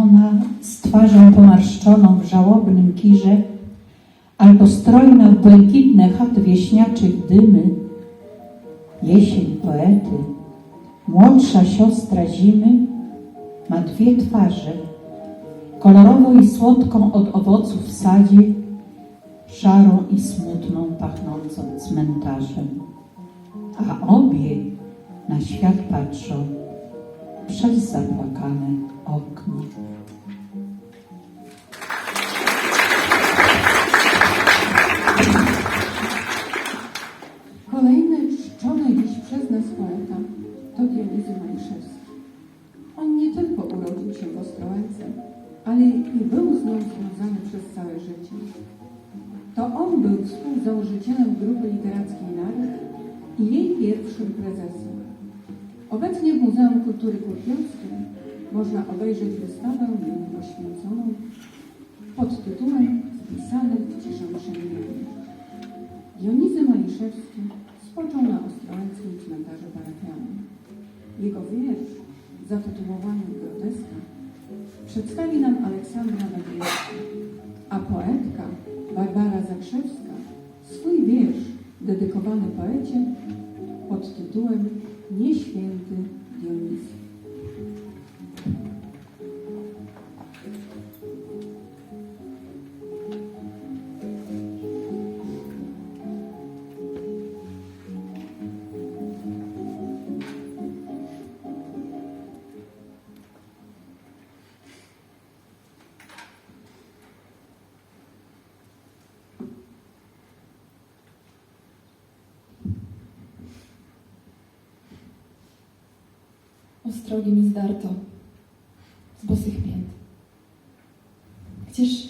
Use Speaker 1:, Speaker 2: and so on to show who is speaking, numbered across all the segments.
Speaker 1: Ona z twarzą pomarszczoną w żałobnym kirze, albo strojna w błękitne chat wieśniaczych dymy. Jesień poety, młodsza siostra zimy, ma dwie twarze, kolorową i słodką od owoców w sadzie, szarą i smutną pachnącą cmentarzem. A obie na świat patrzą przez zapłakane okno.
Speaker 2: Kolejny czczony dziś przez nas poeta to Dionizy Maliszewski. On nie tylko urodził się w Ostrołęce, ale i był z nią związany przez całe życie. To on był współzałożycielem grupy literackiej Naród i jej pierwszym prezesem. Obecnie w Muzeum Kultury Kurpiowskiej można obejrzeć wystawę jemu poświęconą pod tytułem Wpisany w ciszę przemienienia. Dionizy Maliszewski spoczął na ostrołęckim cmentarzu parafialnym. Jego wiersz zatytułowany Groteska przedstawi nam Aleksandra Bagiewska, a poetka Barbara Zakrzewska swój wiersz dedykowany poecie pod tytułem Nieświęty Dionizy.
Speaker 3: Ostrogi mi zdarto z bosych pięt. Gdzież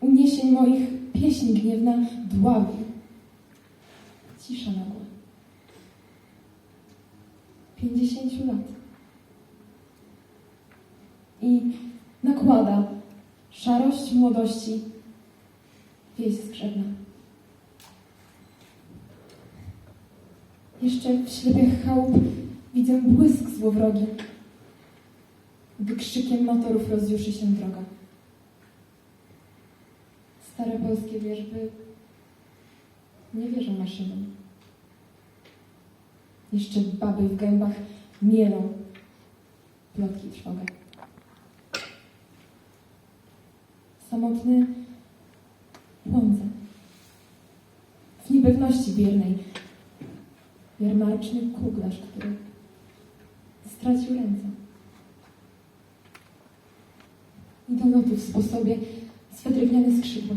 Speaker 3: uniesień moich pieśń gniewna dławi. Cisza nagła. Pięćdziesięciu lat. I nakłada szarość młodości wieś skrzewna. Jeszcze w ślepiach chałup widzę błysk złowrogi. Wykrzykiem motorów rozjuszy się droga. Stare polskie wierzby nie wierzą maszynom. Jeszcze baby w gębach mielą plotki trwogę. Samotny błądzę. W niepewności biernej jarmarczny kuglarz, który stracił ręce. I do lotu w sposobie swe drewniane skrzydła.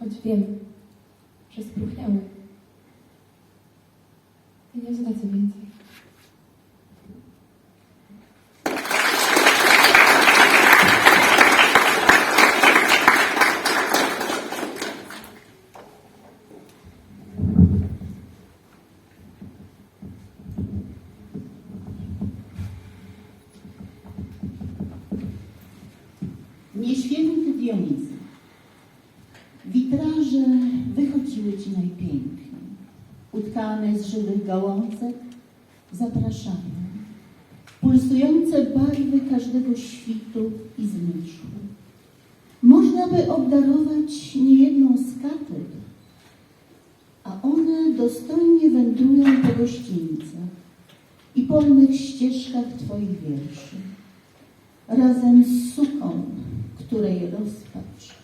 Speaker 3: Choć wiem, że spróchniały. I nie zwracę więcej.
Speaker 4: Nieświęty Dionizy. Witraże wychodziły ci najpiękniej. Utkane z żywych gałązek zapraszają. Pulsujące barwy każdego świtu i zmierzchu. Można by obdarować niejedną z katedr, a one dostojnie wędrują po gościńcach i polnych ścieżkach Twoich wierszy razem z suką, której rozpacz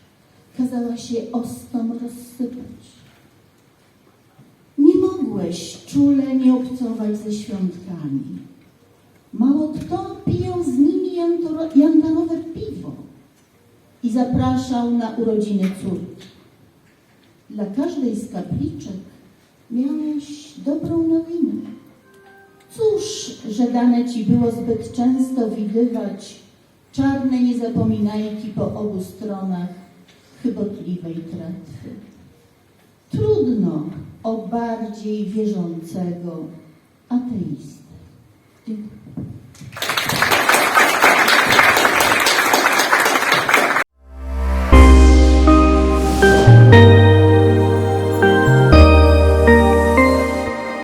Speaker 4: kazała się ostom rozsypać. Nie mogłeś czule nie obcować ze świątkami. Mało kto piją z nimi jantarowe piwo i zapraszał na urodziny córki. Dla każdej z kapliczek miałeś dobrą nowinę. Cóż, że dane ci było zbyt często widywać czarne niezapominajki po obu stronach chybotliwej tratwy. Trudno o bardziej wierzącego ateistę. Dziękuję.